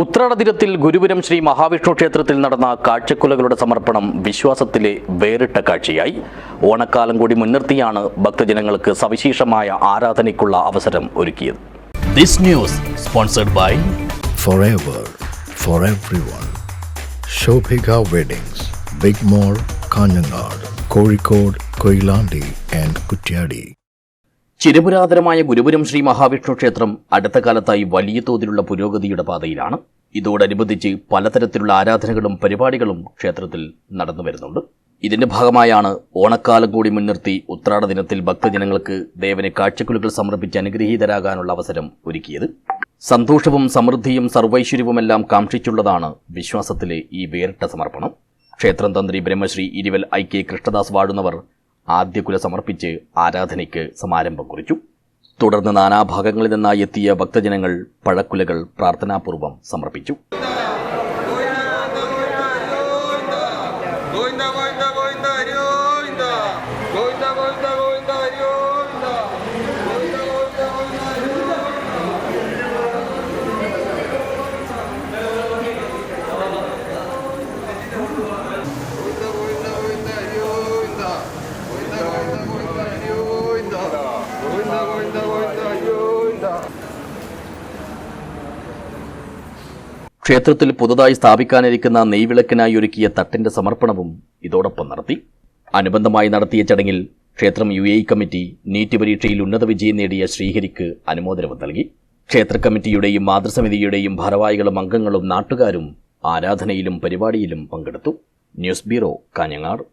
ഉത്രാടദിനത്തിൽ ഗുരുപുരം ശ്രീ മഹാവിഷ്ണു ക്ഷേത്രത്തിൽ നടന്ന കാഴ്ചക്കുലകളുടെ സമർപ്പണം വിശ്വാസത്തിലെ വേറിട്ട കാഴ്ചയായി ഓണക്കാലം കൂടി മുൻനിർത്തിയാണ് ഭക്തജനങ്ങൾക്ക് സവിശേഷമായ ആരാധനയ്ക്കുള്ള അവസരം ഒരുക്കിയത് this news sponsored by forever for everyone. Shobhika Weddings, Big Mall, Kanyanad, Kozhikode, Koilandi and Kutyadi. ചിരപുരാതനമായ ഗുരുപുരം ശ്രീ മഹാവിഷ്ണു ക്ഷേത്രം അടുത്ത കാലത്തായി വലിയ തോതിലുള്ള പുരോഗതിയുടെ പാതയിലാണ്. ഇതോടനുബന്ധിച്ച് പലതരത്തിലുള്ള ആരാധനകളും പരിപാടികളും ക്ഷേത്രത്തിൽ നടന്നു വരുന്നുണ്ട്. ഇതിന്റെ ഭാഗമായാണ് ഓണക്കാലം കൂടി മുൻനിർത്തി ഉത്രാട ദിനത്തിൽ ഭക്തജനങ്ങൾക്ക് ദേവനെ കാഴ്ചക്കുലുകൾ സമർപ്പിച്ച് അനുഗ്രഹീതരാകാനുള്ള അവസരം ഒരുക്കിയത്. സന്തോഷവും സമൃദ്ധിയും സർവൈശ്വര്യവുമെല്ലാം കാക്ഷിച്ചുള്ളതാണ് വിശ്വാസത്തിലെ ഈ വേറിട്ട സമർപ്പണം. ക്ഷേത്രം തന്ത്രി ബ്രഹ്മശ്രീ ഇരുവൽ ഐ കെ കൃഷ്ണദാസ് വാഴുന്നവർ ആദ്യകുല സമർപ്പിച്ച് ആരാധനയ്ക്ക് സമാരംഭം കുറിച്ചു തുടർന്ന് നാനാഭാഗങ്ങളിൽ നിന്നായി എത്തിയ ഭക്തജനങ്ങൾ പഴക്കുലകൾ പ്രാർത്ഥനാപൂർവം സമർപ്പിച്ചു ഗോവിന്ദ ഗോവിന്ദ ഗോവിന്ദ ഗോവിന്ദ ഗോവിന്ദ ഹരി ഗോവിന്ദ ഗോവിന്ദ ഗോവിന്ദ ഗോവിന്ദ ഹരി ഗോവിന്ദ ഗോവിന്ദ ഗോവിന്ദ ഹരി ഗോവിന്ദ ഗോവിന്ദ ഗോവിന്ദ ഗോവിന്ദ ഹരി ഗോവിന്ദ ഗോവിന്ദ ഗോവിന്ദ ഗോവിന്ദ ഹരി ഗോവിന്ദ ക്ഷേത്രത്തിൽ പുതുതായി സ്ഥാപിക്കാനിരിക്കുന്ന നെയ്വിളക്കിനായി ഒരുക്കിയ തട്ടിന്റെ സമർപ്പണവും ഇതോടൊപ്പം നടത്തി. അനുബന്ധമായി നടത്തിയ ചടങ്ങിൽ ക്ഷേത്രം യു എ കമ്മിറ്റി നീറ്റ് പരീക്ഷയിൽ ഉന്നത വിജയം നേടിയ ശ്രീഹരിക്ക് അനുമോദനവും നൽകി. ക്ഷേത്ര കമ്മിറ്റിയുടെയും മാതൃസമിതിയുടെയും ഭാരവാഹികളും അംഗങ്ങളും നാട്ടുകാരും ആരാധനയിലും പരിപാടിയിലും പങ്കെടുത്തു. News bureau Kanhangad.